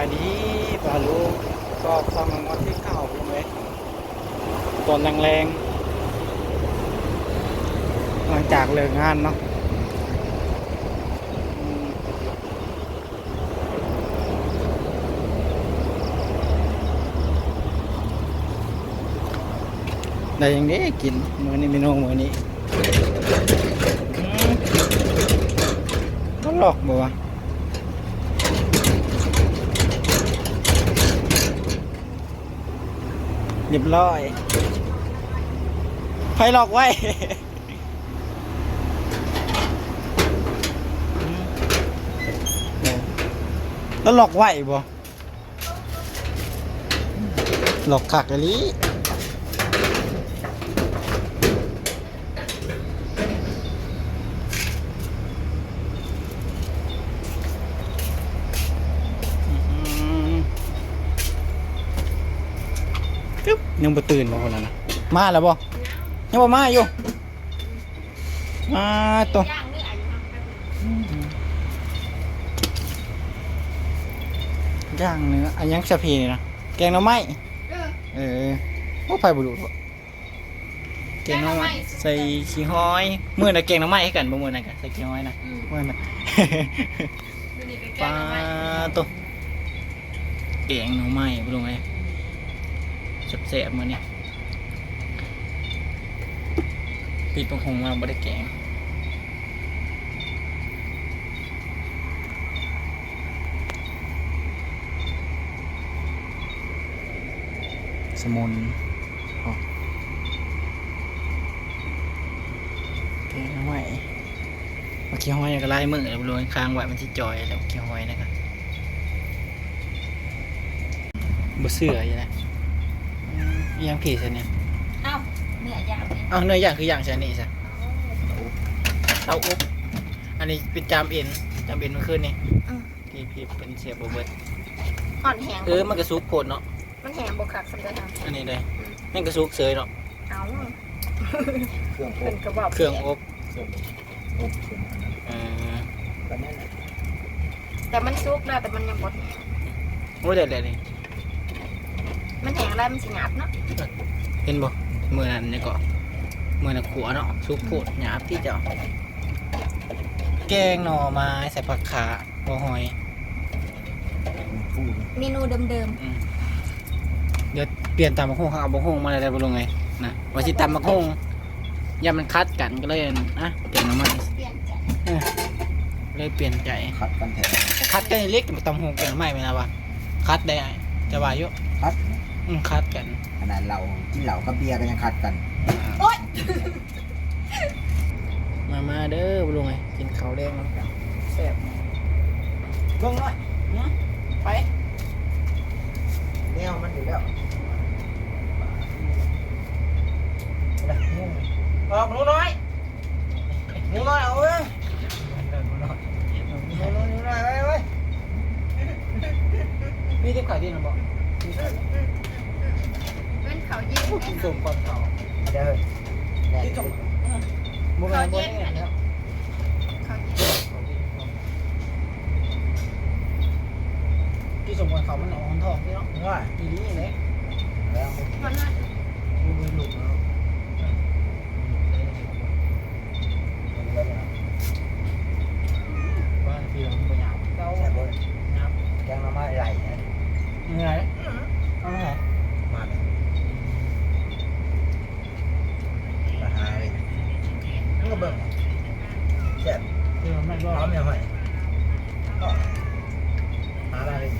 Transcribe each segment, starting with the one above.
ายดีปลาลูกสอบสองรางวัลที่เก้าลงเลยตอนแรงๆหลังจากเลิกงานเนาะได้อยังนี้กินมือนี้เมนูมือนี้ก็หลอกบ่วะ เรียบร้อยไฟหลอกไว้แล้วหลอกไหวบ่หลอกขักอะไรม ตึ๊บ ยังบ่ตื่นบ่คนนั้นนะมาแล้วบ่ยังบ่มาอยู่มาตัวย่างเนื้ออันยังสะพีนี่นะแกงหน่อไม้เออว่าไผบ่รู้บ่แกงหน่อไม้ใส่ขี้ห้อยมื้อน่ะแกงหน่อไม้ให้กันบ่มื้อนั้นกันใส่ขี้ห้อยนะมื้อน่ะปลาตัวแกงหน่อไม้บ่รู้ไง แสบๆมือนี่ปีตรงหงเราไม่ได้แกงสมุนโอ้แกงเอาไว้เมื่อกี้ห้อยก็ไล่มือแล้วรวนค้างไว้มันที่จอยแล้วเมื่อกี้ห้อยนะครับบ่เสื่ออยู่นะ อิหยังผีใช่เนี่ยเอ้าเนื้อย่างเนี่ยเอาเนื้อย่างคืออย่างใช่นี่ใช่เต้าอุ๊บอันนี้เป็นจามเอ็นจามเอ็นเมื่อคืนนี่อืมที่พี่เป็นเสียบเบิร์ดอ่อนแหงเออมันกระซุกโผดเนาะมันแหงบกคักสำหรับทอันนี้เลยนั่นกระซุกเสยเนาะำเอาเครื่องอเป็นบกระบอกเครื่องอบเครื่องอบเครื่องอันนั้นเออก็นั่นแหละแต่มันซุกแล้วแต่มันยังบดแหงโอ้เด็ดเลยนี่ มันแหงแล้วมันสิหยาบเนาะเห็นบ่มือนั้นนี่ก็มือนั้นขัวเนาะซุกโผดหยาบที่เจ้าแกงหน่อไม้ใส่ผักขาหัวหอยมันฟูเมนูเดิมอืมเดี๋ยวเปลี่ยนตามมะฮงเขาเอามะฮงมาอะไรบ่ลงไงนะว่าสิตามมะฮงยามันคัดกันก็เลยอะเปลี่ยนน้ำมันๆเปลี่ยนใจเลยเปลี่ยนใจ คัดกันแท้คัดกันเล็กตำหงกันไม่ไหมนะวะคัดได้จะว่าอยู่คัดอืม คัดกันขนาดเรากินเหล้ากับเบียร์ก็ยังคัดกัน โอ๊ยมามาเด้อบ่ลุงไงกินข้าวแดงน้ำกันแซ่บเบิ่งหน่อยนะไปแนวมันอยู่แล้วออกหนูน้อยหนูน้อยเอาเว้ยหนูน้อยหนูน้อยหนูน้อยไปเว้ยมีที่ขายดีนะบอกมีขาย เป็นเขาเย็นกินส้มก่อนเขาเด้อพี่ส้มบ่แม่นบ่ได้แล้วเขาเย็นที่สมบูรเขามันอ่อนทองที่เนาะว่าอีนี่เลยแล้วมันน่าดูมือหลุดแล้วบ้านพี่เราไม่หยาบเราแซ่บเว้ยหยาบแกงหน่อไม้ไหลนะเหนื่อยเอาไง มาราคาเลยนั่นก็เบิ่งแซ่บ คือมันไม่ร พ อ ร้อ ด มยังไงก็หาอะไรเลย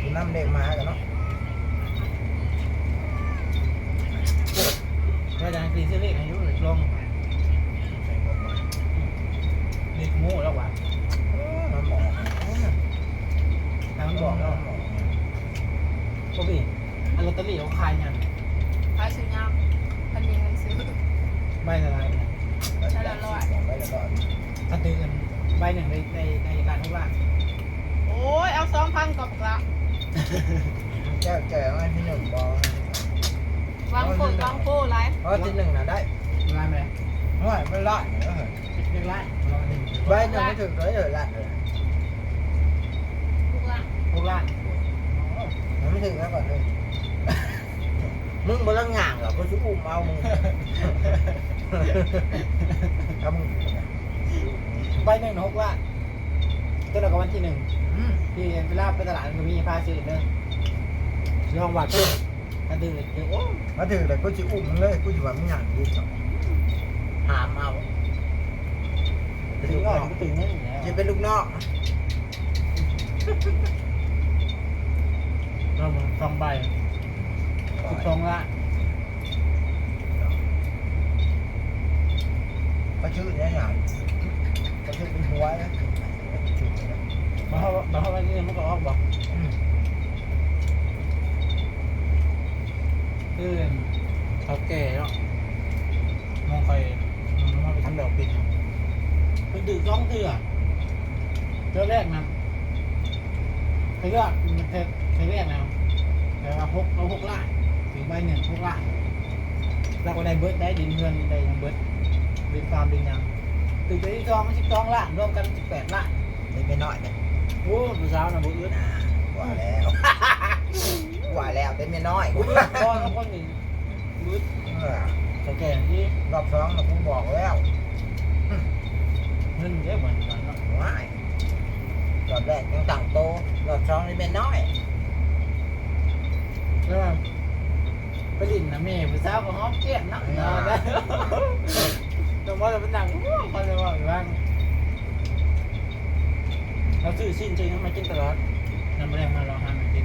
ดู น้ำเด็กมากันเนาะก็จะตีเส้นเล็กอายุลงเด็กโง่แล้ววะมันบอกทางมันบอกแล้วพวกพี่อันลอตเตอรี่เขาขายยังขายซื้อยาวพันเดีเงินซื้อใบละลายใช่ละร้อยไว้แล้วก็ถ้าตื่นใบหนึ่งในในในร้านทุกร้านโอ้ยเอาสองพันกับละ แก้วแก้วที่หนึ่งบอกวางโคตรวางโคตรไรเพราะที่หนึ่งน่ะได้ร้านไหนไม่ไม่ละเออเรียกร้านร้านหนึ่งใบหนึ่งไม่ถึงเลยเลยละเลยทุกละพวกล้านมันไม่ถึงแล้วก่อนเลยมึงบ่ต้องย่างหรอกกูจะอุ้มเอามึงเอามึงใบหนึ่งหกล้านตัวเราก็วันที่หนึ่ง อืมที่เวลาไปตลาดมันก็มีพาซื้อเด้อลองวัดดูถ้าดื้อเลยเดี๋ยวโอ้มาถึงเลยกูจะอุ้มมึงเลยกูจะว่ามึงย่างดีสองหามเอาเป็นถึลูงกก่นอนอกก็ถึงนี่อยู่แล้วจะเป็นลูกนอกเราสองใบสิบสองล้านก็ชื่อเนี่ยอย่างก็ชื่อเป็นหัวนะ มาเข้ามาเข้าไปนี่มันก็ออกบอกอืมคือเขาแก่แล้วมองไปมองไปทำดอกปิดมันดื้อร้องเถื่อเจ้าแรกนะไปเลือกมันเทใช้แรกนะแต่ว่าหกเอาหกล้าถึงใบหนึ่งหกล้านแล้วก็ได้เบิร์ดได้ดินเงินได้ยังเบิร์ดดินฟาร์มดินยังถึงไปที่สองสิบสองล้านรวมกันสิบแปดล้านเล็กไม่น้อยเนี่ย โอ้ผู้สาวนะบุ้นอ่าว่าแล้วว่าแล้วเป็นไม่น้อยบุ้นก้อนก้อนหนึ่งบุ้นเออเขาแก่ที่รอบสองเรากูบอกแล้วเงินเยอะเหมือนกันเนาะว้ายรอบแรกยังต่างโตรอบสองนี่เป็นน้อยแล้วว่าไปดินนะแม่ผู้สาวก็หอมเกลี้ยงเนาะนอนได้ต้องว่าจะเป็นหนังเขาจะว่าอยู่บ้าง เราซื้อสิ้นจริงมากินตลอดน้ำแรงมาลองทานมากิน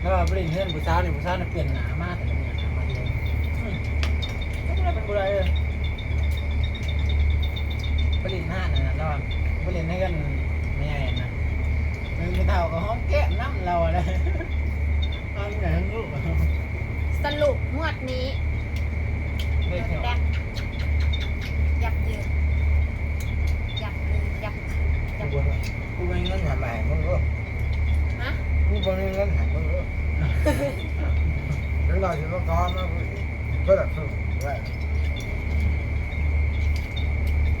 แล้วว่าไปดินเพื่อนผู้สาวเนี่ยผู้สาวเนี่ยเปลี่ยนหนามากแต่ละหนามาเดียวอืมไม่ได้เป็นบุไรเลยไปดินห้าน่ะนะแล้วว่าไปดินให้กันไม่ใหญ่นะมึงไม่เท่ากับหอมแก้มน้ำเราอะไรอันไหนลูกสรุปงวดนี้เด็กเนี่ยแดกยับยืนยับยืนยับยับ กูบ่กูไม่เงินหาใหม่มึงรู้ฮะกูบ่มีเงินหามึงรู้แล้วเราจะมาก้อนมากูก็แบบคือว่า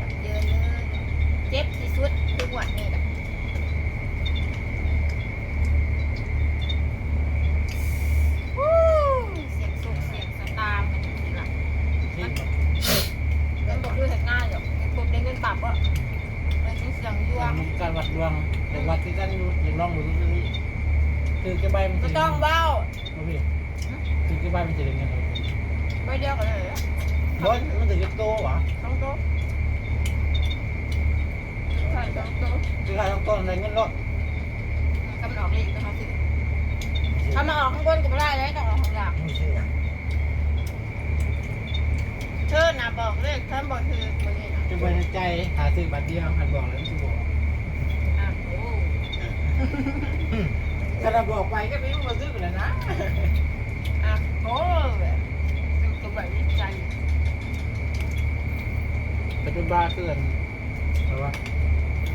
ยับยืนเลยเจ็บที่สุดคืองวดนี้แหละวู้เสียงสุกเสียงสตาร์มันนี่ล่ะ ที่ มันบอกคือเหตุง่ายหรอกไอ้พวกได้เงินปรับอะมันเป็นเสียงยวง มีการวัดดวงแต่วัดที่ กันอยู่ยังลองดูนี่คือแกใบมันก็จะต้องเบ้าพี่คือแกใบมันจะเรียนยังไงไปเดียวกันเลยเหรอร้อยมันถึงจะโตวะสองโต๊ะใช่สองโต๊ะคือใครต้องต้นอะไรเงินรถกำลังออกเลขนะคะสิถ้ามาออกข้างบนก็ไม่ได้เลยต้องออกข้างล่างมึงชื่ออย่างเชิญนะบอกเลขท่านบอกคือคนนี้นะจะไปในใจหาซื้อบัตรเดียวหันบอกเลยมันจะบอกอะโอ้ ถ้าเราบอกไปก็ไม่รู้มาซื้อกันแล้วนะอะโอ้แบบเป็นตัวแบบนี้ใจจะเป็นบ้าเกินเพราะว่า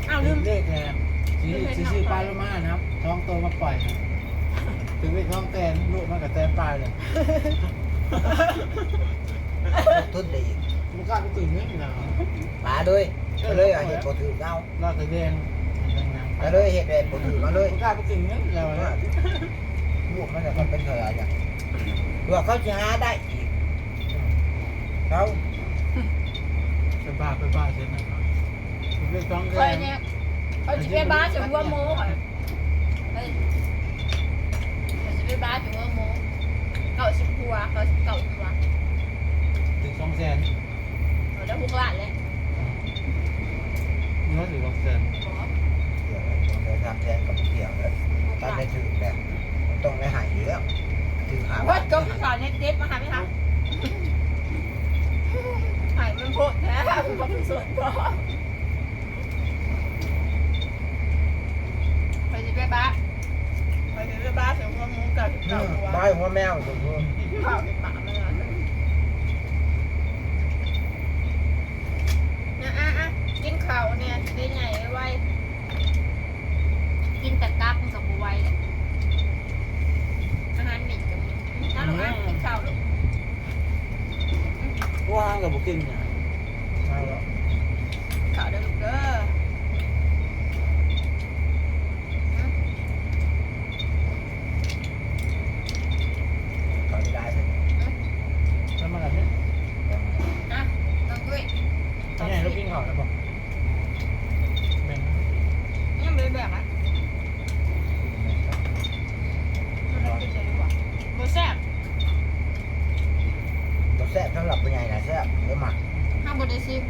อ้าวลืมเลขแทนซื้อซื้อปลาโลมานะครับท้องโตมาปล่อยถึงไปท้องแตนลูกมันกับแตนปลายเลยทุนได้อีกมันกล้าไปตื่นนิดหน่อยมาด้วยมาเลยอะเห็ดบ่ถือเอาเราแสดง มาเลยเห็ดเห็ดบ่ถือมาเลยมันกล้าไปตื่นนิดเราแล้วลูกมันจะเป็นเท่าไหร่จ้ะเพื่อเขาจะหาได้อีกเขาเป็นบ้าเป็นบ้าเสร็จนะครับเรื่องต้องคอยเนี่ยเขาจะไปบ้านจะหัวโม้ค่ะเฮ้ยเขาจะไปบ้านจะหัวโม้เก่าสิบหัวเก่าสิบเก่าหัวถึงสองแสนเราได้หกล้านเลยนี่ก็ถือสองแสน เน็ตเด็ดมาหาไหมคะหายมันโพดแท้มันบอกส่วนก่อนไปจะไปบ้านไปจะไปบ้านเสียงหัวโม้เก่าสิบอืเก่ามหัวใบหัวแมวสมบูรณ์ข้าวเป็นหมามันอะนะอะอะกินข้าวเนี่ยได้ใหญ่ไว้กินแต่กราบมันกับบัวไว้เลยอาหารหมิ่นกับมี น้าลูกอะกินข้าวลูก ว่างกับบุกินเนี่ย 好嘛，还不得行。